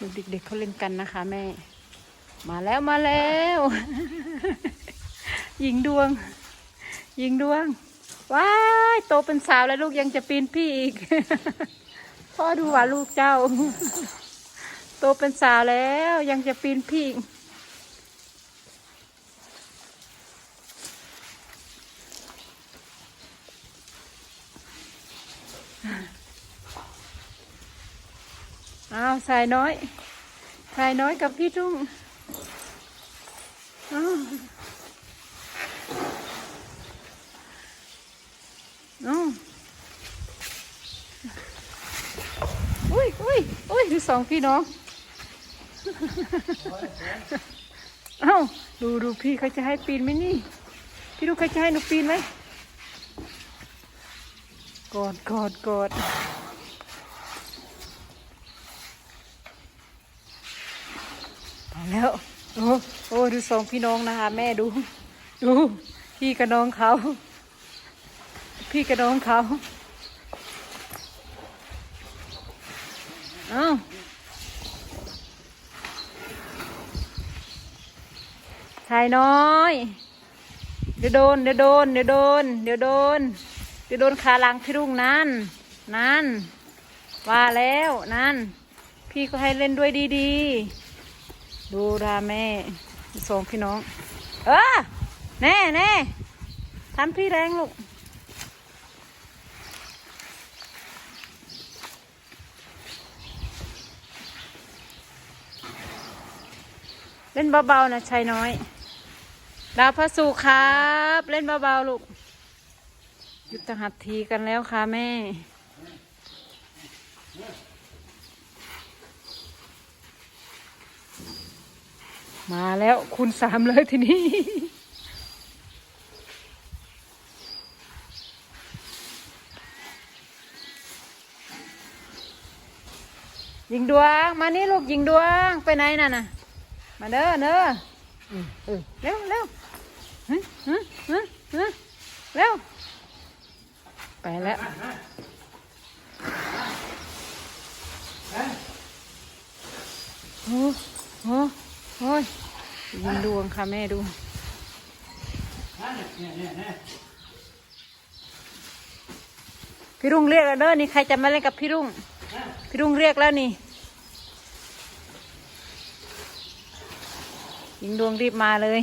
ดูเด็กๆเขาเล่นกันนะคะแม่ มาแล้วมาแล้ว ยิงดวง ยิงดวง ว้ายโตเป็นสาวแล้วลูกยังจะปีนพี่อีก พ่อดูว่าลูกเจ้า โตเป็นสาวแล้วยังจะปีนพี่อีก อ้าวสายน้อยสายน้อยกับพี่ทุ่งอ้าวอ้าวอุ้ยอุ้ยอุ้ยดูสองพี่น้อง เอ้าดูดูพี่เขาจะให้ปีนไหมนี่ พี่ดูเขาจะให้หนูปีนไหมกอดกอดกอด เอา แล้ว โอ้โอ้ดูสองพี่น้องนะคะ แม่ดู ดู พี่กับน้องเขา พี่กับน้องเขาเอาชายน้อย เดี๋ยวโดน เดี๋ยวโดน เดี๋ยวโดน เดี๋ยวโดน เดี๋ยวโดนขาหลังพี่รุ่งนั่น นั่น ว่าแล้วนั่น พี่ก็ให้เล่นด้วยดีๆ ดูราแม่สองพี่น้อง เออ แน่แน่ทำพี่แรงลูก เล่นเบาๆนะชายน้อย ดาวพระสุขครับ เล่นเบาๆลูกหยุดตหัดทีกันแล้วค่ะแม่ มาแล้วคุณสามเลยทีนี้ ยิงดวง มานี่ลูกยิงดวง ไปไหนน่ะน่ะ มาเด้อเด้อเออเออเร็วเร็วฮึฮึฮึฮึเร็ว ไปแล้ว โอ้โหโอ้ย ยิงดวงค่ะแม่ดูพี่รุ่งเรียกแล้วเด้อนี่ใครจะมาเล่นกับพี่รุ่ง พี่รุ่งเรียกแล้วนี่ยิงดวงรีบมาเลย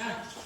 น